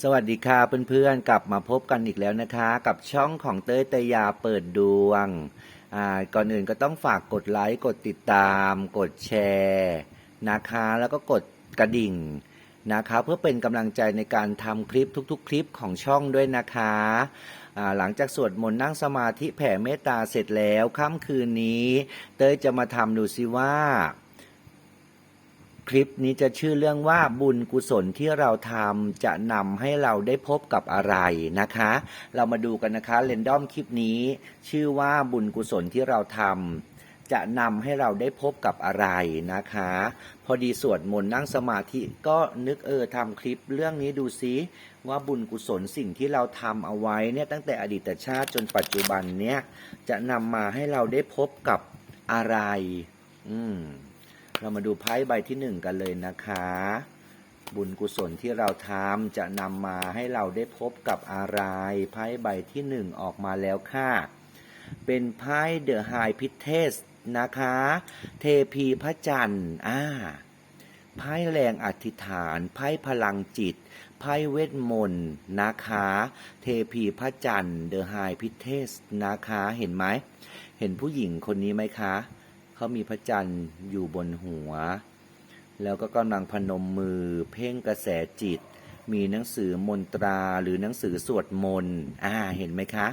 สวัสดีค่ะเพื่อนๆกลับมาพบกันอีกแล้วนะคะ กับช่องของเต้ยเตยยาเปิดดวงอ่าก่อนอื่นก็ต้องฝากกดไลค์กดติดตาม กดแชร์นะคะ แล้วก็กดกระดิ่งนะคะ เพื่อเป็นกำลังใจในการทำคลิปทุกๆ คลิปของช่องด้วยนะคะอ่าหลังจากสวดมนต์นั่งสมาธิแผ่เมตตาเสร็จแล้วค่ำคืนนี้ เต้ยจะมาทำดูซิว่า คลิปนี้จะชื่อเรื่องว่าบุญกุศลที่เราทำจะนำให้เราได้พบกับอะไรนะคะ เรามาดูกันนะคะเรนดอมคลิปนี้ ชื่อว่าบุญกุศลที่เราทำจะนำให้เราได้พบกับอะไรนะคะ พอดีสวดมนต์นั่งสมาธิก็นึกเออทำคลิปเรื่องนี้ดูซิว่าบุญกุศลสิ่งที่เราทำเอาไว้เนี่ยตั้งแต่อดีตชาติจนปัจจุบันเนี่ยจะนำมาให้เราได้พบกับอะไร อืม เรามาดูไพ่ใบที่หนึ่งกันเลยนะคะ บุญกุศลที่เราทำจะนำมาให้เราได้พบกับอะไรไพ่ใบที่หนึ่งออกมาแล้วค่ะ เป็นไพ่เดอะไฮพิเทสนะคะ เทพีพระจันทร์อ่าไพ่แรงอธิษฐาน ไพ่พลังจิต ไพ่เวทมนต์นะคะ เทพีพระจันทร์เดอะไฮพิเทสนะคะ เห็นไหม เห็นผู้หญิงคนนี้ไหมคะ เขามีพระจันทร์อยู่บนหัว แล้วก็กำลังพนมมือ เพ่งกระแสจิต มีหนังสือมนตราหรือหนังสือสวดมนต์อ่าเห็นไหมคะ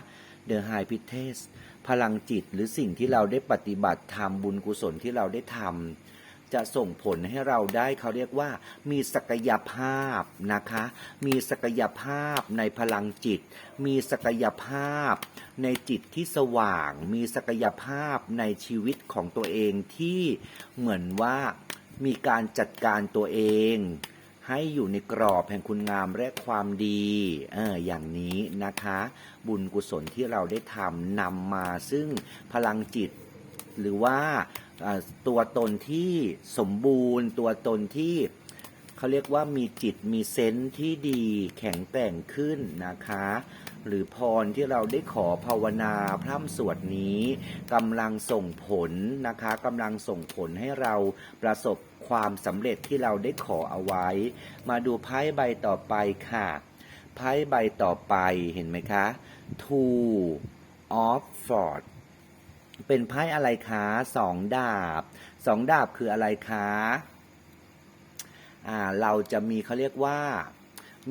The High p i t e s พลังจิตหรือสิ่งที่เราได้ปฏิบัติทำบุญกุศลที่เราได้ทำ จะส่งผลให้เราได้เขาเรียกว่า มีศักยภาพนะคะ มีศักยภาพในพลังจิต มีศักยภาพในจิตที่สว่าง มีศักยภาพในชีวิตของตัวเองที่เหมือนว่ามีการจัดการตัวเองให้อยู่ในกรอบแห่งคุณงามและความดีเอออย่างนี้นะคะ บุญกุศลที่เราได้ทำนำมาซึ่งพลังจิต หรือว่า ตัวตนที่สมบูรณ์ ตัวตนที่เขาเรียกว่ามีจิตมีเซนส์ที่ดีแข็งแกร่งขึ้นนะคะ หรือพรที่เราได้ขอภาวนาพร่ำสวดนี้กำลังส่งผลนะคะกำลังส่งผลให้เราประสบความสำเร็จที่เราได้ขอเอาไว้ มาดูไพ่ใบต่อไปค่ะไพ่ใบต่อไปเห็นไหมคะ two of swords เป็นไพ่อะไรคะสองดาบสองดาบคืออะไรคะอ่าเราจะมีเขาเรียกว่า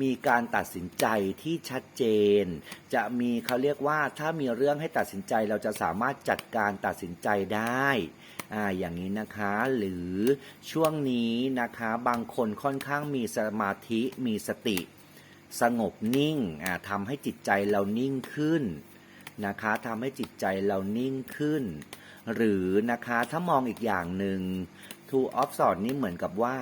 มีการตัดสินใจที่ชัดเจน จะมีเขาเรียกว่าถ้ามีเรื่องให้ตัดสินใจเราจะสามารถจัดการตัดสินใจได้อ่าอย่างนี้นะคะหรือช่วงนี้นะคะบางคนค่อนข้างมีสมาธิมีสติ สงบนิ่งอ่าทำให้จิตใจเรานิ่งขึ้น นะคะทำให้จิตใจเรานิ่งขึ้น หรือนะคะถ้ามองอีกอย่างหนึ่ง two of s w o r d นี่เหมือนกับว่า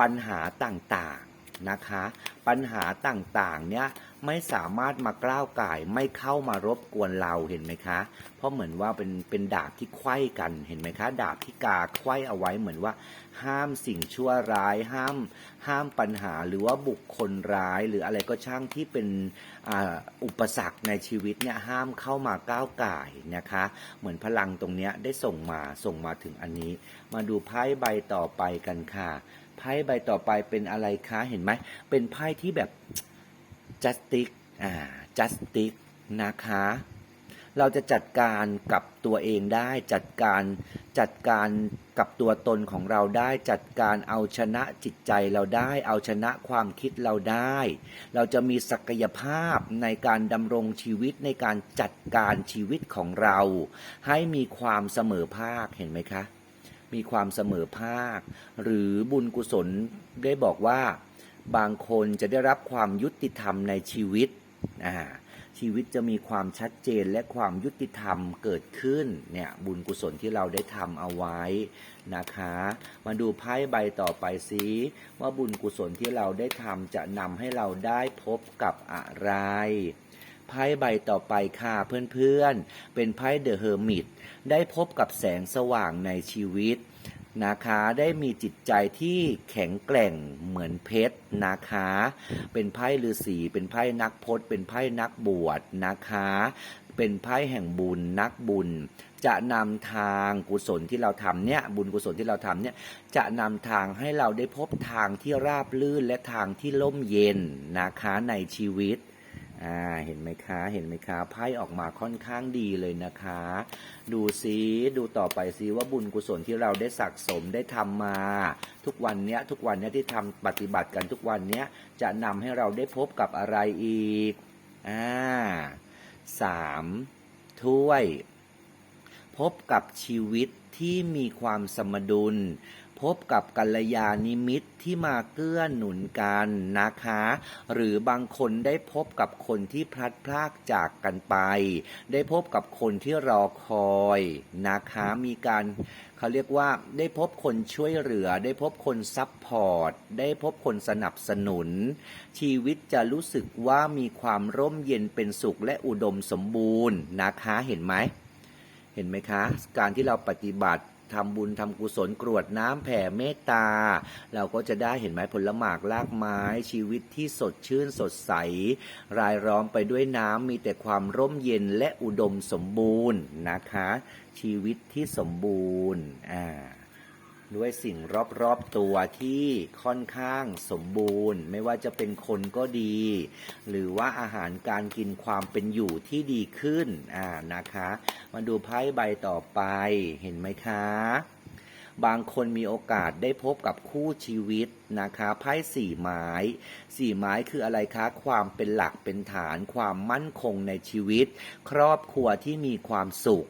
ปัญหาต่างๆนะคะ ปัญหาต่างๆเนี่ย ไม่สามารถมากล้าวก่ายไม่เข้ามารบกวนเราเห็นไหมคะ เพราะเหมือนว่าเป็นเป็นดาบที่ไขว้กันเห็นไหมคะ ดาบที่กาไขว้เอาไว้เหมือนว่า ห้ามสิ่งชั่วร้ายห้าม ห้ามปัญหาหรือว่าบุคคลร้าย หรืออะไรก็ช่างที่เป็นอ,อุปสรรคในชีวิตเนี่ยห้ามเข้ามาก้าวก่ายนะคะ เหมือนพลังตรงเนี้ยได้ส่งมาส่งมาถึงอันนี้ มาดูไพ่ใบต่อไปกันค่ะไพ่ใบต่อไปเป็นอะไรคะเห็นไหมเป็นไพ่ที่แบบ justice อ่า justice นะคะ เราจะจัดการกับตัวเองได้ จัดการจัดการกับตัวตนของเราได้ จัดการเอาชนะจิตใจเราได้ เอาชนะความคิดเราได้ เราจะมีศักยภาพในการดำรงชีวิตในการจัดการชีวิตของเรา ให้มีความเสมอภาคเห็นไหมคะ มีความเสมอภาค หรือบุญกุศลได้บอกว่า บางคนจะได้รับความยุติธรรมในชีวิตอ่าชีวิตจะมีความชัดเจนและความยุติธรรมเกิดขึ้นเนี่ยบุญกุศลที่เราได้ทำเอาไว้นะคะ มาดูไพ่ใบต่อไปซิว่าบุญกุศลที่เราได้ทำจะนำให้เราได้พบกับอะไรไพ่ใบต่อไปค่ะเพื่อนๆ เป็นไพ่เดอะเฮอร์มิตได้พบกับแสงสว่างในชีวิต นะคะได้มีจิตใจที่แข็งแกร่งเหมือนเพชรนะคะ เป็นไพ่ฤาษีเป็นไพ่นักพจน์ เป็นไพ่นักบวชนะคะ เป็นไพ่แห่งบุญนักบุญ จะนำทางกุศลที่เราทำเนี่ยบุญกุศลที่เราทำเนี่ยจะนำทางให้เราได้พบทางที่ราบลื่นและทางที่ร่มเย็นนะคะในชีวิต อ่าเห็นไหมคะเห็นไหมคะไพ่ออกมาค่อนข้างดีเลยนะคะ ดูซิดูต่อไปซิว่าบุญกุศลที่เราได้สะสมได้ทำมา ทุกวันเนี้ยทุกวันเนี้ยที่ทำปฏิบัติกันทุกวันเนี้ยจะนำให้เราได้พบกับอะไรอีกอ่าสามถ้วย พบกับชีวิตที่มีความสมดุล พบกับกัลยาณิมิตที่มาเกื้อหนุนกันนะคะ หรือบางคนได้พบกับคนที่พลัดพรากจากกันไป ได้พบกับคนที่รอคอยนะคะ มีการเขาเรียกว่าได้พบคนช่วยเหลือ ได้พบคนซัพพอร์ต ได้พบคนสนับสนุน ชีวิตจะรู้สึกว่ามีความร่มเย็นเป็นสุขและอุดมสมบูรณ์นะคะ เห็นไหมเห็นไหมคะ การที่เราปฏิบัติ ทำบุญทำกุศลกรวดน้ำแผ่เมตตา เราก็จะได้เห็นไหมผลหมากลากไม้ชีวิตที่สดชื่นสดใส รายล้อมไปด้วยน้ำมีแต่ความร่มเย็นและอุดมสมบูรณ์นะคะ ชีวิตที่สมบูรณ์อ่า ด้วยสิ่งรอบๆตัวที่ค่อนข้างสมบูรณ์ ไม่ว่าจะเป็นคนก็ดี หรือว่าอาหารการกินความเป็นอยู่ที่ดีขึ้นอ่านะคะ มาดูไพ่ใบต่อไปเห็นไหมคะ บางคนมีโอกาสได้พบกับคู่ชีวิต นะคะไพ่สี่ไม้สี่ไม้คืออะไรคะ ความเป็นหลักเป็นฐาน ความมั่นคงในชีวิต ครอบครัวที่มีความสุข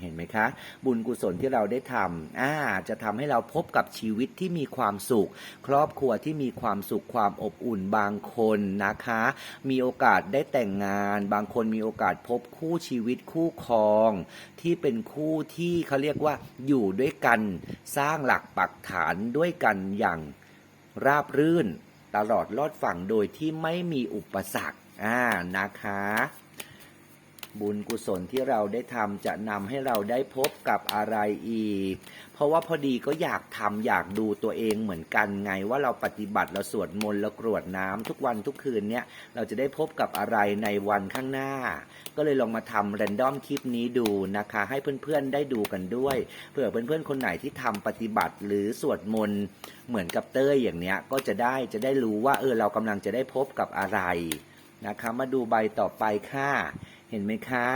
เห็นไหมคะ บุญกุศลที่เราได้ทำอ่าจะทำให้เราพบกับชีวิตที่มีความสุข ครอบครัวที่มีความสุขความอบอุ่นบางคนนะคะ มีโอกาสได้แต่งงาน บางคนมีโอกาสพบคู่ชีวิตคู่ครอง ที่เป็นคู่ที่เขาเรียกว่าอยู่ด้วยกัน สร้างหลักปักฐานด้วยกันอย่าง ราบรื่น ตลอดลอดฝั่งโดยที่ไม่มีอุปสรรคอ่านะคะ บุญกุศลที่เราได้ทำจะนำให้เราได้พบกับอะไรอีก เพราะว่าพอดีก็อยากทำอยากดูตัวเองเหมือนกันไงว่าเราปฏิบัติเราสวดมนต์เรากรวดน้ำทุกวันทุกคืนเนี่ยเราจะได้พบกับอะไรในวันข้างหน้า ก็เลยลองมาทำแรนดอมคลิปนี้ดูนะคะ ให้เพื่อนๆได้ดูกันด้วยเผื่อเพื่อนๆคนไหนที่ทำปฏิบัติหรือสวดมนต์เหมือนกับเต้ยอย่างเนี้ยก็จะได้จะได้รู้ว่าเออเรากำลังจะได้พบกับอะไรนะคะมาดูใบต่อไปค่ะ ห็นไหมคะ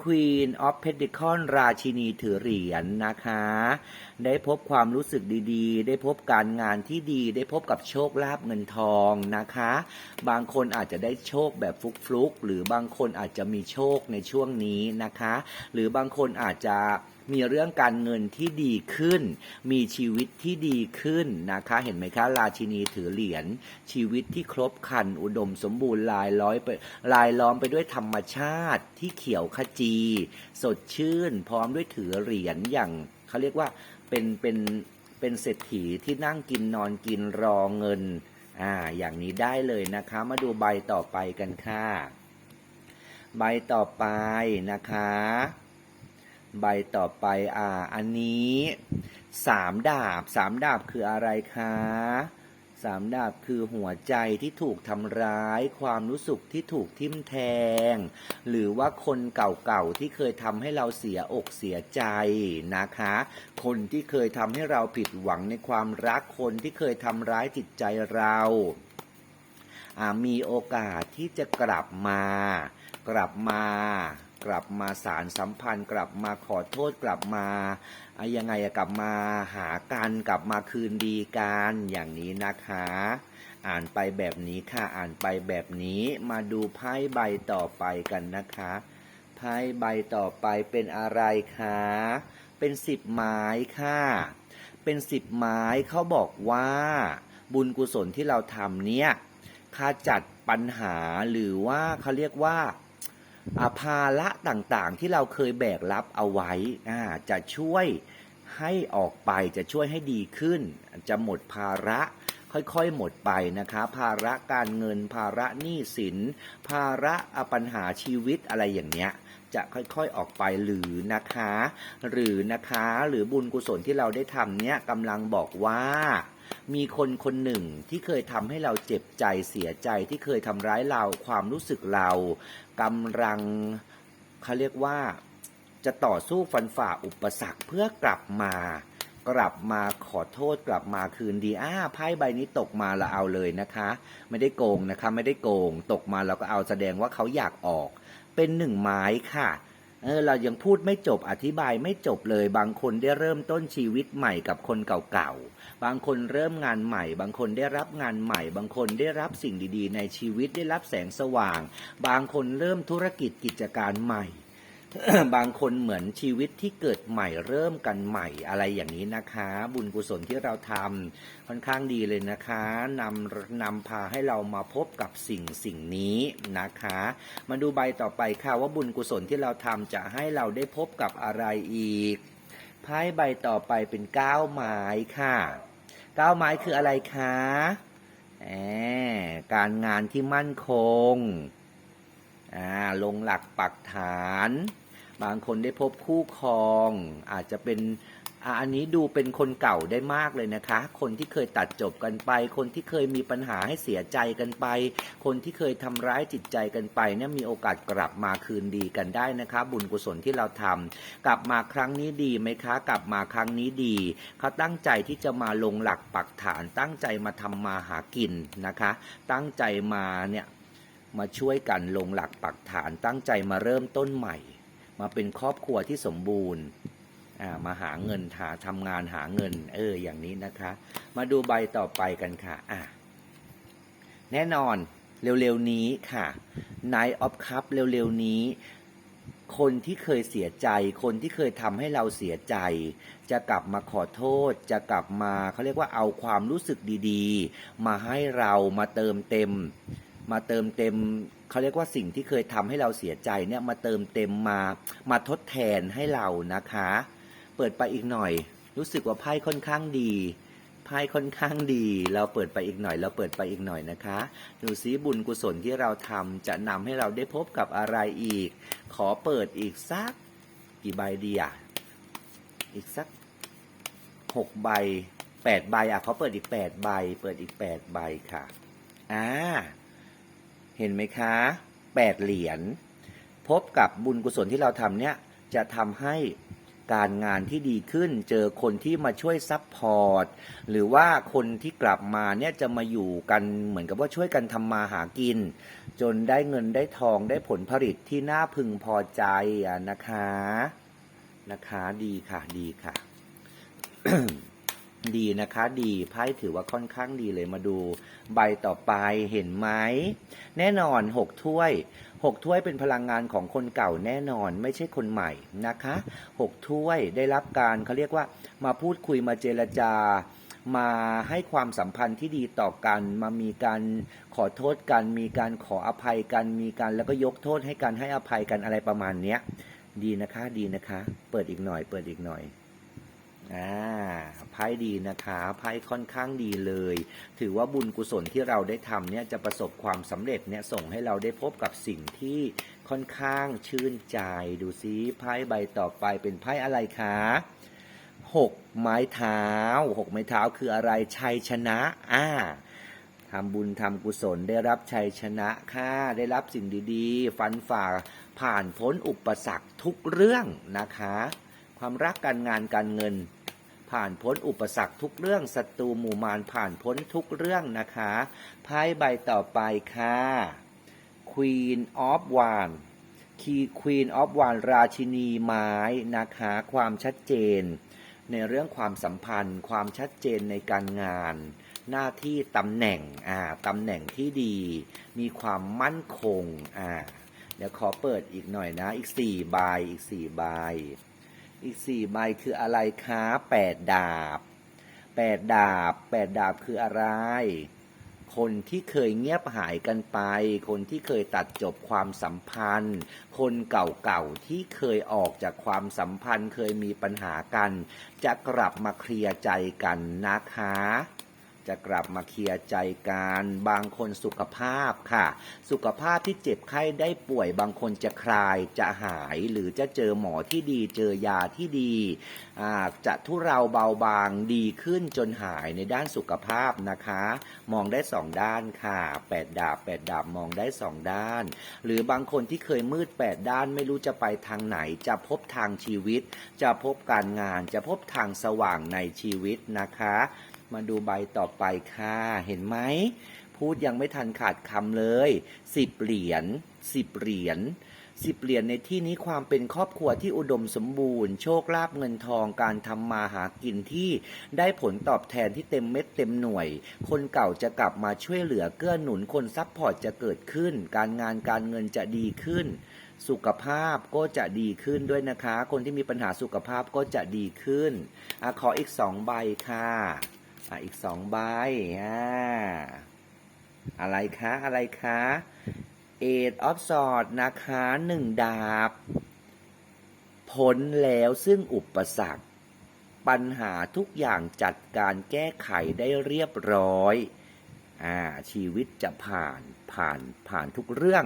Queen of Pentacles ราชินีถือเหรียญนนะคะ ได้พบความรู้สึกดีๆ ได้พบการงานที่ดี ได้พบกับโชคลาภเงินทองนะคะ บางคนอาจจะได้โชคแบบฟลุกๆ หรือบางคนอาจจะมีโชคในช่วงนี้นะคะ หรือบางคนอาจจะ มีเรื่องการเงินที่ดีขึ้น มีชีวิตที่ดีขึ้นนะคะ เห็นไหมคะราชินีถือเหรียญชีวิตที่ครบคันอุดมสมบูรณ์ลายล้อยไปลายล้อมไปด้วยธรรมชาติที่เขียวขจี สดชื่น พร้อมด้วยถือเหรียญอย่างเขาเรียกว่าเป็นเป็นเป็นเศรษฐีที่นั่งกินนอนกินรอเงินอ่าอย่างนี้ได้เลยนะคะ มาดูใบต่อไปกันค่ะ ใบต่อไปนะคะ ใบต่อไปอ่า อันนี้สามดาบสามดาบคืออะไรคะสามดาบคือหัวใจที่ถูกทำร้าย ความรู้สึกที่ถูกทิ่มแทง หรือว่าคนเก่าๆที่เคยทำให้เราเสียอกเสียใจนะคะ คนที่เคยทำให้เราผิดหวังในความรักคนที่เคยทำร้ายจิตใจเราอ่ามีโอกาสที่จะกลับมา กลับมา กลับมาสารสัมพันธ์ กลับมาขอโทษกลับมาอะยังไงอะกลับมาหากันกลับมาคืนดีกันอย่างนี้นะคะ อ่านไปแบบนี้ค่ะอ่านไปแบบนี้มาดูไพ่ใบต่อไปกันนะคะไพ่ใบต่อไปเป็นอะไรคะเป็นสิบไม้ค่ะ เป็นสิบไม้เขาบอกว่า บุญกุศลที่เราทำเนี่ยขจัดปัญหาหรือว่าเขาเรียกว่า ภาระต่างๆ ที่เราเคยแบกรับเอาไว้อ่าจะช่วยให้ออกไปจะช่วยให้ดีขึ้น จะหมดภาระค่อยๆ หมดไปนะคะภาระการเงิน ภาระหนี้สิน ภาระอะปัญหาชีวิตอะไรอย่างเนี้ย จะค่อยๆออกไปหรือนะคะ หรือนะคะหรือบุญกุศลที่เราได้ทำเนี้ยกำลังบอกว่า มีคนคนหนึ่งที่เคยทำให้เราเจ็บใจเสียใจที่เคยทำร้ายเราความรู้สึกเรา กำลังเขาเรียกว่าจะต่อสู้ฟันฝ่าอุปสรรคเพื่อกลับมา กลับมาขอโทษกลับมาคืนดีอ้าไพ่ใบนี้ตกมาเราเอาเลยนะคะ ไม่ได้โกงนะคะ ไม่ได้โกง ตกมาเราก็เอาแสดงว่าเขาอยากออก เป็นหนึ่งไม้ค่ะเออเรายังพูดไม่จบอธิบายไม่จบเลยบางคนได้เริ่มต้นชีวิตใหม่กับคนเก่าๆ บางคนเริ่มงานใหม่ บางคนได้รับงานใหม่ บางคนได้รับสิ่งดีๆ ในชีวิตได้รับแสงสว่าง บางคนเริ่มธุรกิจกิจการใหม่ บางคนเหมือนชีวิตที่เกิดใหม่เริ่มกันใหม่อะไรอย่างนี้นะคะ บุญกุศลที่เราทำค่อนข้างดีเลยนะคะนำนำพาให้เรามาพบกับสิ่งสิ่งนี้นะคะ มาดูใบต่อไปค่ะว่าบุญกุศลที่เราทำจะให้เราได้พบกับอะไรอีกไพ่ใบต่อไปเป็นเก้าไม้ค่ะ ก้าไม้คืออะไรคะแหมการงานที่มั่นคงอ่าลงหลักปักฐาน บางคนได้พบคู่ครอง อาจจะเป็น อันนี้ดูเป็นคนเก่าได้มากเลยนะคะ คนที่เคยตัดจบกันไป คนที่เคยมีปัญหาให้เสียใจกันไป คนที่เคยทำร้ายจิตใจกันไปเนี่ยมีโอกาสกลับมาคืนดีกันได้นะคะ บุญกุศลที่เราทำกลับมาครั้งนี้ดีไหมคะ กลับมาครั้งนี้ดีเขาตั้งใจที่จะมาลงหลักปักฐาน ตั้งใจมาทำมาหากินนะคะ ตั้งใจมาเนี่ยมาช่วยกันลงหลักปักฐาน ตั้งใจมาเริ่มต้นใหม่ มาเป็นครอบครัวที่สมบูรณ์ มาหาเงินหาทำงานหาเงิน เออ อย่างนี้นะคะ มาดูใบต่อไปกันค่ะ อะ แน่นอนเร็วๆนี้ค่ะ Night of Cup เร็วๆนี้ คนที่เคยเสียใจ คนที่เคยทำให้เราเสียใจ จะกลับมาขอโทษ จะกลับมาเขาเรียกว่าเอาความรู้สึกดีๆ มาให้เรามาเติมเต็ม มาเติมเต็มเขาเรียกว่าสิ่งที่เคยทำให้เราเสียใจเนี่ยมาเติมเต็มมามาทดแทนให้เรานะคะ เปิดไปอีกหน่อย รู้สึกว่าไพ่ค่อนข้างดีไพ่ค่อนข้างดี เราเปิดไปอีกหน่อย เราเปิดไปอีกหน่อยนะคะดูซิบุญกุศลที่เราทำจะนำให้เราได้พบกับอะไรอีก ขอเปิดอีกสักกี่ใบดีอะอีกสักหกใบแปดใบอะเขาเปิดอีกแปดใบ เปิดอีกแปดใบค่ะอ่าเห็นไหมคะแปดเหรียญพบกับบุญกุศลที่เราทำเนี่ยจะทำให้ การงานที่ดีขึ้น เจอคนที่มาช่วยซัพพอร์ตหรือว่าคนที่กลับมาเนี่ยจะมาอยู่กันเหมือนกับว่าช่วยกันทำมาหากิน จนได้เงินได้ทองได้ผลผลิตที่น่าพึงพอใจนะคะนะคะดีค่ะดีค่ะ ดีนะคะ ดีไพ่ถือว่าค่อนข้างดีเลยมาดู ใบต่อไปเห็นไหมแน่นอนหกถ้วยหกถ้วยเป็นพลังงานของคนเก่าแน่นอนไม่ใช่คนใหม่นะคะหกถ้วยได้รับการเขาเรียกว่า มาพูดคุยมาเจรจา มาให้ความสัมพันธ์ที่ดีต่อกัน มามีการขอโทษกัน มีการขออภัยกันมีการแล้วก็ยกโทษให้กันให้อภัยกันอะไรประมาณเนี้ยดีนะคะดีนะคะ เปิดอีกหน่อย เปิดอีกหน่อย อ่าไพ่ดีนะคะไพ่ค่อนข้างดีเลย ถือว่าบุญกุศลที่เราได้ทำเนี่ยจะประสบความสำเร็จเนี่ยส่งให้เราได้พบกับสิ่งที่ค่อนข้างชื่นใจดูซิไพ่ใบต่อไปเป็นไพ่อะไรคะหกไม้เท้าหกไม้เท้าคืออะไรชัยชนะอ่าทำบุญทำกุศลได้รับชัยชนะค่ะได้รับสิ่งดีๆ ฟันฝ่าผ่านพ้นอุปสรรคทุกเรื่องนะคะ ความรักการงานการเงิน ผ่านพ้นอุปสรรคทุกเรื่องศัตรูหมู่มารผ่านพ้นทุกเรื่องนะคะไพ่ใบต่อไปค่ะ Queen of Wands คี Queen of Wands ราชินีไม้นะคะความชัดเจน ในเรื่องความสัมพันธ์ ความชัดเจนในการงาน หน้าที่ตำแหน่งอ่าตำแหน่งที่ดี มีความมั่นคงอ่าเดี๋ยวขอเปิดอีกหน่อยนะ อีกสี่ใบอีกสี่ใบ อีกสี่ใบคืออะไรคะแปดดาบแปดดาบแปดดาบคืออะไร คนที่เคยเงียบหายกันไป คนที่เคยตัดจบความสัมพันธ์ คนเก่าๆที่เคยออกจากความสัมพันธ์เคยมีปัญหากัน จะกลับมาเคลียร์ใจกันนะคะ จะกลับมาเคลียร์ใจกันบางคนสุขภาพค่ะ สุขภาพที่เจ็บไข้ได้ป่วย บางคนจะคลายจะหายหรือจะเจอหมอที่ดี เจอยาที่ดีจะทุเราเบาบางดีขึ้นจนหายในด้านสุขภาพนะคะ มองได้สองด้านค่ะแปดดาบแปดดาบมองได้สองด้าน หรือบางคนที่เคยมืดแปดด้านไม่รู้จะไปทางไหน จะพบทางชีวิต จะพบการงาน จะพบทางสว่างในชีวิตนะคะ มาดูใบต่อไปค่ะ เห็นไหม พูดยังไม่ทันขาดคำเลยสิบเหรียญสิบเหรียญสิบเหรียญในที่นี้ความเป็นครอบครัวที่อุดมสมบูรณ์ โชคลาภเงินทองการทำมาหากินที่ได้ผลตอบแทนที่เต็มเม็ดเต็มหน่วย คนเก่าจะกลับมาช่วยเหลือเกื้อหนุนคนซัพพอร์ตจะเกิดขึ้น การงานการเงินจะดีขึ้น สุขภาพก็จะดีขึ้นด้วยนะคะ คนที่มีปัญหาสุขภาพก็จะดีขึ้นอขออีกสองใบค่ะ อะอีกสองใบอ่าอะไรคะอะไรคะเอ็ดออฟสอดนะคะหนึ่งดาบ พ้นแล้วซึ่งอุปสรรค ปัญหาทุกอย่างจัดการแก้ไขได้เรียบร้อย อ่า ชีวิตจะผ่านผ่านผ่านทุกเรื่อง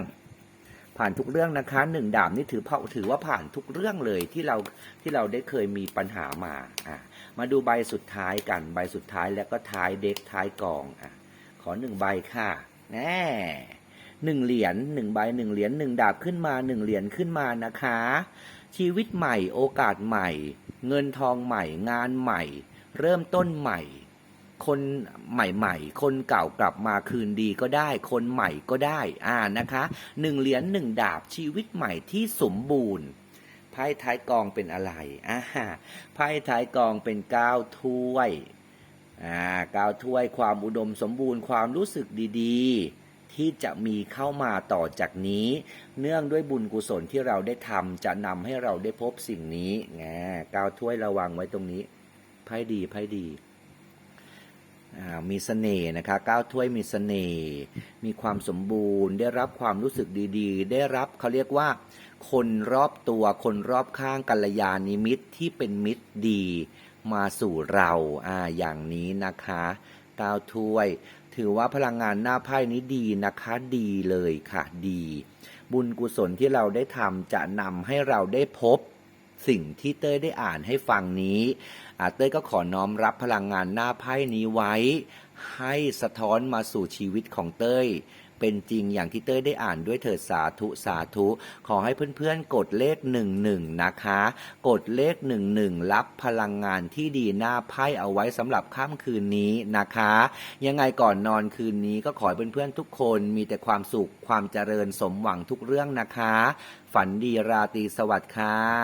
ผ่านทุกเรื่องนะคะหนึ่งดาบนี่ถือเผ่าถือว่าผ่านทุกเรื่องเลยที่เราที่เราได้เคยมีปัญหามาอะมาดูใบสุดท้ายกันใบสุดท้ายแล้วก็ท้ายเด็กท้ายกองอะขอหนึ่งใบค่ะแน่หนึ่งเหรียญหนึ่งใบหนึ่งเหรียญหนึ่งดาบขึ้นมาหนึ่งเหรียญขึ้นมานะคะ ชีวิตใหม่โอกาสใหม่ เงินทองใหม่งานใหม่ เริ่มต้นใหม่ คนใหม่ๆ คนเก่ากลับมาคืนดีก็ได้ คนใหม่ก็ได้ อ่านะคะหนึ่งเหรียญหนึ่งดาบชีวิตใหม่ที่สมบูรณ์ไพ่ท้ายกองเป็นอะไรอ่าไพ่ท้ายกองเป็นก้าวถ้วยอ่าก้าวถ้วยความอุดมสมบูรณ์ความรู้สึกดีๆ ที่จะมีเข้ามาต่อจากนี้ เนื่องด้วยบุญกุศลที่เราได้ทำจะนำให้เราได้พบสิ่งนี้ไงเก้าวถ้วยระวังไว้ตรงนี้ไพ่ดีไพ่ดี มีเสน่ห์นะคะก้าวถ้วยมีเสน่ห์มีความสมบูรณ์ ได้รับความรู้สึกดีๆ ได้รับเขาเรียกว่า คนรอบตัวคนรอบข้างกัลยาณิมิตรที่เป็นมิตรดี มาสู่เราอ่าอย่างนี้นะคะก้าวถ้วย ถือว่าพลังงานหน้าไพ่นี้ดีนะคะดีเลยค่ะดี บุญกุศลที่เราได้ทำจะนำให้เราได้พบ สิ่งที่เต้ยได้อ่านให้ฟังนี้เต้ยก็ขอน้อมรับพลังงานหน้าไพ่นี้ไว้ ให้สะท้อนมาสู่ชีวิตของเต้ยเป็นจริงอย่างที่เต้ยได้อ่านด้วยเถิดสาธุสาธุ ขอให้เพื่อนๆ กดเลขหนึ่งหนึ่งนะคะ กดเลขหนึ่งหนึ่งรับพลังงานที่ดีหน้าไพ่เอาไว้สำหรับค่ำคืนนี้นะคะ ยังไงก่อนนอนคืนนี้ก็ขอให้เพื่อนๆทุกคนมีแต่ความสุขความเจริญสมหวังทุกเรื่องนะคะ ฝันดีราตรีสวัสดิ์ค่ะ